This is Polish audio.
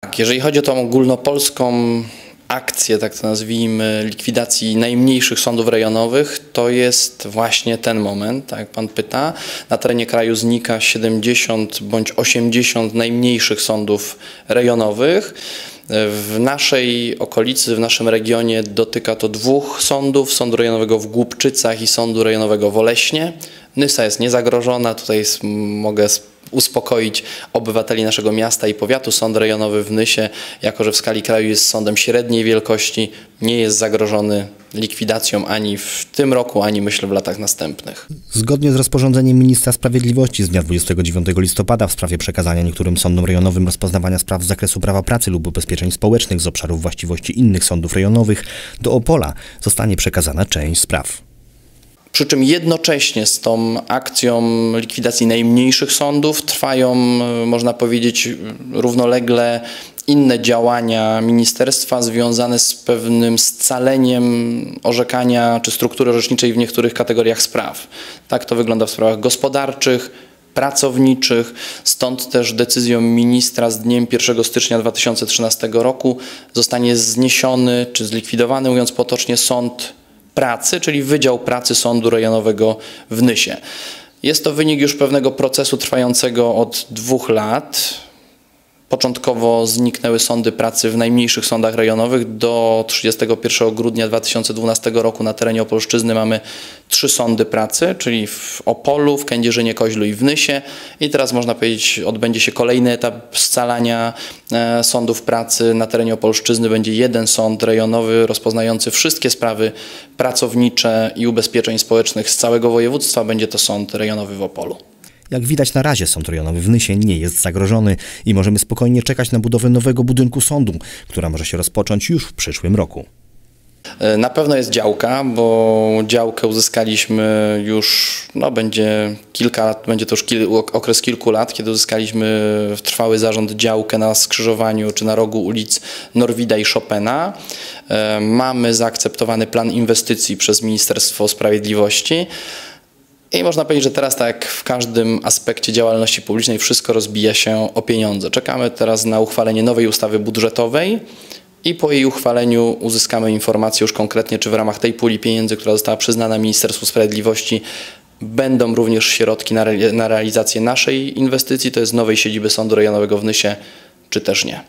Tak, jeżeli chodzi o tą ogólnopolską akcję, tak to nazwijmy, likwidacji najmniejszych sądów rejonowych, to jest właśnie ten moment, tak jak Pan pyta. Na terenie kraju znika 70 bądź 80 najmniejszych sądów rejonowych. W naszej okolicy, w naszym regionie dotyka to dwóch sądów, sądu rejonowego w Głubczycach i sądu rejonowego w Oleśnie. Nysa jest niezagrożona, tutaj mogę uspokoić obywateli naszego miasta i powiatu. Sąd rejonowy w Nysie, jako że w skali kraju jest sądem średniej wielkości, nie jest zagrożony likwidacją ani w tym roku, ani myślę w latach następnych. Zgodnie z rozporządzeniem ministra sprawiedliwości z dnia 29 listopada w sprawie przekazania niektórym sądom rejonowym rozpoznawania spraw z zakresu prawa pracy lub ubezpieczeń społecznych z obszarów właściwości innych sądów rejonowych do Opola zostanie przekazana część spraw. Przy czym jednocześnie z tą akcją likwidacji najmniejszych sądów trwają, można powiedzieć, równolegle inne działania ministerstwa związane z pewnym scaleniem orzekania czy struktury orzeczniczej w niektórych kategoriach spraw. Tak to wygląda w sprawach gospodarczych, pracowniczych. Stąd też decyzją ministra z dniem 1 stycznia 2013 roku zostanie zniesiony czy zlikwidowany, mówiąc potocznie, sąd pracy, czyli Wydział Pracy Sądu Rejonowego w Nysie. Jest to wynik już pewnego procesu trwającego od dwóch lat. Początkowo zniknęły sądy pracy w najmniejszych sądach rejonowych. Do 31 grudnia 2012 roku na terenie Opolszczyzny mamy trzy sądy pracy, czyli w Opolu, w Kędzierzynie, Koźlu i w Nysie. I teraz można powiedzieć, odbędzie się kolejny etap scalania e, sądów pracy. Na terenie Opolszczyzny będzie jeden sąd rejonowy rozpoznający wszystkie sprawy pracownicze i ubezpieczeń społecznych z całego województwa. Będzie to sąd rejonowy w Opolu. Jak widać na razie sąd rejonowy w Nysie nie jest zagrożony i możemy spokojnie czekać na budowę nowego budynku sądu, która może się rozpocząć już w przyszłym roku. E, na pewno jest działka, bo działkę uzyskaliśmy już, no będzie kilka lat, będzie to już kil, okres kilku lat, kiedy uzyskaliśmy w trwały zarząd działkę na skrzyżowaniu czy na rogu ulic Norwida i Chopina. E, mamy zaakceptowany plan inwestycji przez Ministerstwo Sprawiedliwości. I można powiedzieć, że teraz tak jak w każdym aspekcie działalności publicznej wszystko rozbija się o pieniądze. Czekamy teraz na uchwalenie nowej ustawy budżetowej i po jej uchwaleniu uzyskamy informację już konkretnie, czy w ramach tej puli pieniędzy, która została przyznana Ministerstwu Sprawiedliwości, będą również środki na, re na realizację naszej inwestycji, to jest nowej siedziby Sądu Rejonowego w Nysie, czy też nie.